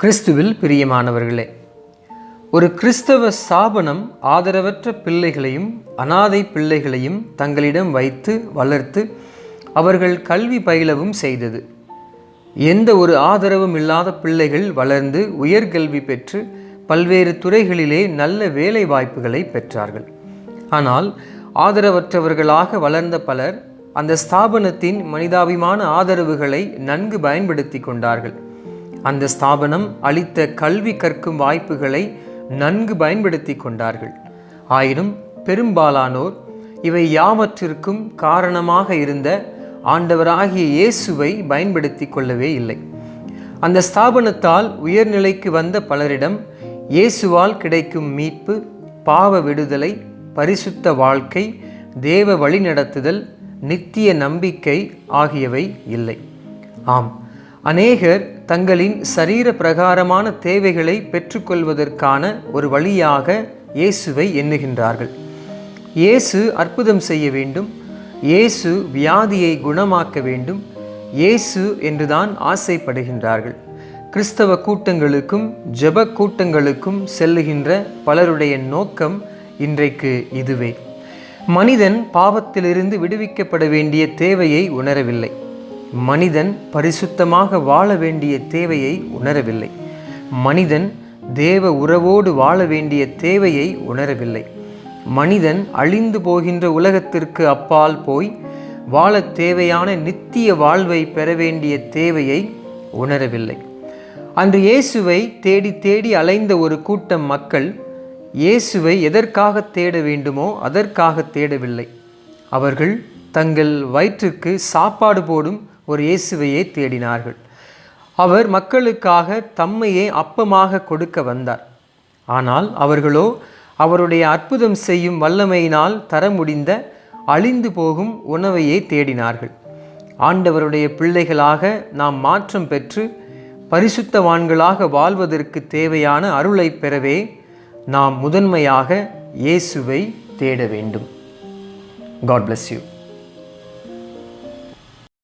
கிறிஸ்துவில் பிரியமானவர்களே ஒரு கிறிஸ்தவ ஸ்தாபனம் ஆதரவற்ற பிள்ளைகளையும் அனாதை பிள்ளைகளையும் தங்களிடம் வைத்து வளர்த்து அவர்கள் கல்வி பயிலவும் செய்தது. எந்த ஒரு ஆதரவும் இல்லாத பிள்ளைகள் வளர்ந்து உயர்கல்வி பெற்று பல்வேறு துறைகளிலே நல்ல வேலை வாய்ப்புகளை பெற்றார்கள். ஆனால் ஆதரவற்றவர்களாக வளர்ந்த பலர் அந்த ஸ்தாபனத்தின் மனிதாபிமான ஆதரவுகளை நன்கு பயன்படுத்தி கொண்டார்கள். அந்த ஸ்தாபனம் அளித்த கல்வி கற்கும் வாய்ப்புகளை நன்கு பயன்படுத்தி கொண்டார்கள். ஆயினும் பெரும்பாலானோர் இவை யாவற்றிற்கும் காரணமாக இருந்த ஆண்டவராகிய இயேசுவை பயன்படுத்தி கொள்ளவே இல்லை. அந்த ஸ்தாபனத்தால் உயர்நிலைக்கு வந்த பலரிடம் இயேசுவால் கிடைக்கும் மீட்பு பாவ விடுதலை பரிசுத்த வாழ்க்கை தேவ வழிநடத்துதல் நித்திய நம்பிக்கை ஆகியவை இல்லை. ஆம். அநேகர் தங்களின் சரீர பிரகாரமான தேவைகளை பெற்றுக்கொள்வதற்கான ஒரு வழியாக இயேசுவை எண்ணுகின்றார்கள். இயேசு அற்புதம் செய்ய வேண்டும். இயேசு வியாதியை குணமாக்க வேண்டும். இயேசு என்றுதான் ஆசைப்படுகின்றார்கள். கிறிஸ்தவ கூட்டங்களுக்கும் ஜெப கூட்டங்களுக்கும் செல்லுகின்ற பலருடைய நோக்கம் இன்றைக்கு இதுவே. மனிதன் பாவத்திலிருந்து விடுவிக்கப்பட வேண்டிய தேவையை உணரவில்லை. மனிதன் பரிசுத்தமாக வாழ வேண்டிய தேவையை உணரவில்லை. மனிதன் தேவ உறவோடு வாழ வேண்டிய தேவையை உணரவில்லை. மனிதன் அழிந்து போகின்ற உலகத்திற்கு அப்பால் போய் வாழ தேவையான நித்திய வாழ்வை பெற வேண்டிய தேவையை உணரவில்லை. அன்று இயேசுவை தேடி தேடி அலைந்த ஒரு கூட்டம் மக்கள் இயேசுவை எதற்காக தேட வேண்டுமோ அதற்காக தேடவில்லை. அவர்கள் தங்கள் வயிற்றுக்கு சாப்பாடு போடும் ஒரு இயேசுவையே தேடினார்கள். அவர் மக்களுக்காக தம்மையே அப்பமாக கொடுக்க வந்தார். ஆனால் அவர்களோ அவருடைய அற்புதம் செய்யும் வல்லமையினால் தர முடிந்த அழிந்து போகும் உணவையே தேடினார்கள். ஆண்டவருடைய பிள்ளைகளாக நாம் மாற்றம் பெற்று பரிசுத்தவான்களாக வாழ்வதற்கு தேவையான அருளை பெறவே நாம் முதன்மையாக இயேசுவை தேட வேண்டும். God bless you